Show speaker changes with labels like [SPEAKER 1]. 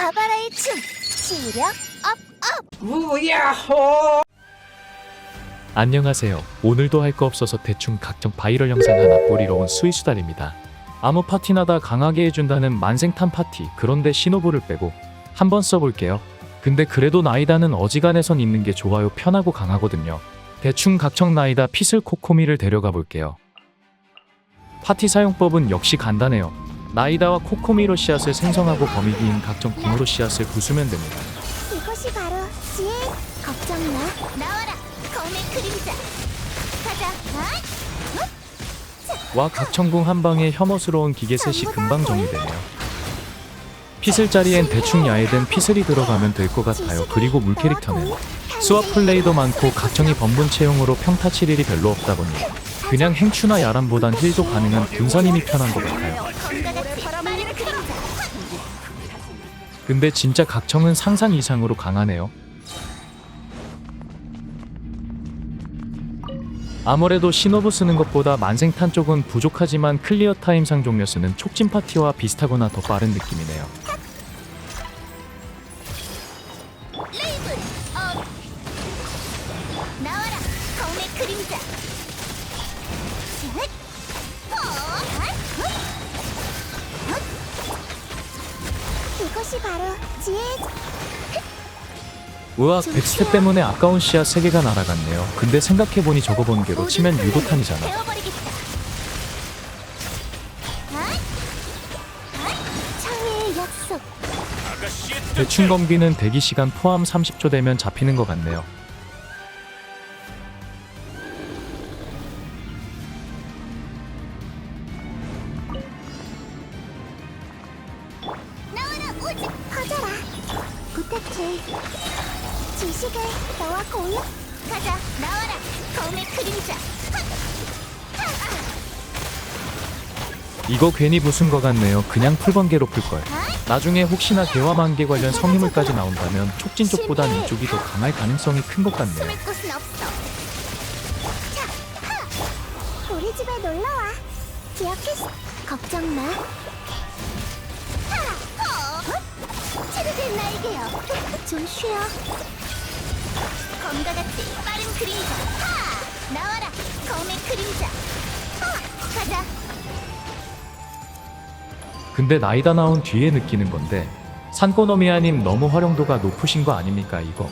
[SPEAKER 1] 바바라의 춤 시력 업업
[SPEAKER 2] 우야호
[SPEAKER 3] 안녕하세요. 오늘도 할 거 없어서 대충 각종 바이럴 영상 하나 뿌리러 온 수이수달입니다. 아무 파티나다 강하게 해준다는 만생탄 파티 그런데 신호부를 빼고 한번 써볼게요. 근데 그래도 나이다는 어지간해선 있는 게 좋아요 편하고 강하거든요. 대충 각청 나이다 피슬 코코미를 데려가 볼게요. 파티 사용법은 역시 간단해요. 나이다와 코코미로 씨앗을 생성하고 범위기인 각종 궁으로 씨앗을 부수면 됩니다.
[SPEAKER 1] 이것이 바로 지혜 걱정 마 나와라 검의 그림자. 가자 아,
[SPEAKER 3] 와 각천궁 한 방에 혐오스러운 기계셋이 금방 정리되네요. 피슬 자리엔 대충 야해된 피슬이 들어가면 될 것 같아요. 그리고 물 캐릭터는 수업 플레이도 많고 각청이 번분 채용으로 평타 칠 일이 별로 없다 보니 그냥 행추나 야람보단 힐도 가능한 분선임이 편한 것 같아요. 근데 진짜 각청은 상상 이상으로 강하네요. 아무래도 신호부 쓰는 것보다 만생탄 쪽은 부족하지만 클리어 타임 상 종료 쓰는 촉진 파티와 비슷하거나 더 빠른 느낌이네요.
[SPEAKER 1] 이것이 바로 지혜
[SPEAKER 3] 우악 백스텝 때문에 아까운 씨앗 3개가 날아갔네요. 근데 생각해보니 저거 번개로 치면 유도탄이잖아.
[SPEAKER 1] 배워버리겠다. 창의의 약속.
[SPEAKER 3] 대충 검기는 대기 시간 포함 30초 되면 잡히는 것 같네요.
[SPEAKER 1] 퍼져라. 부탁해. 지식을 너와 공유. 가자 나와라 검의 그림자.
[SPEAKER 3] 이거 괜히 부순 것 같네요. 그냥 풀번개로 풀걸. 나중에 혹시나 개화만개 관련 성유물까지 나온다면 촉진 쪽보단 이쪽이 더 강할 가능성이 큰 것 같네요.
[SPEAKER 1] 숨을 곳은 없어. 자, 하. 우리 집에 놀러 와. 기억했어. 걱정 마. 나에게요. 좀 쉬어. 검과 같이 빠른 그림자. 하! 나와라. 검의 그림자. 하! 가자.
[SPEAKER 3] 근데 나이다 나온 뒤에 느끼는 건데 산꼬노미아님 너무 활용도가 높으신 거 아닙니까 이거?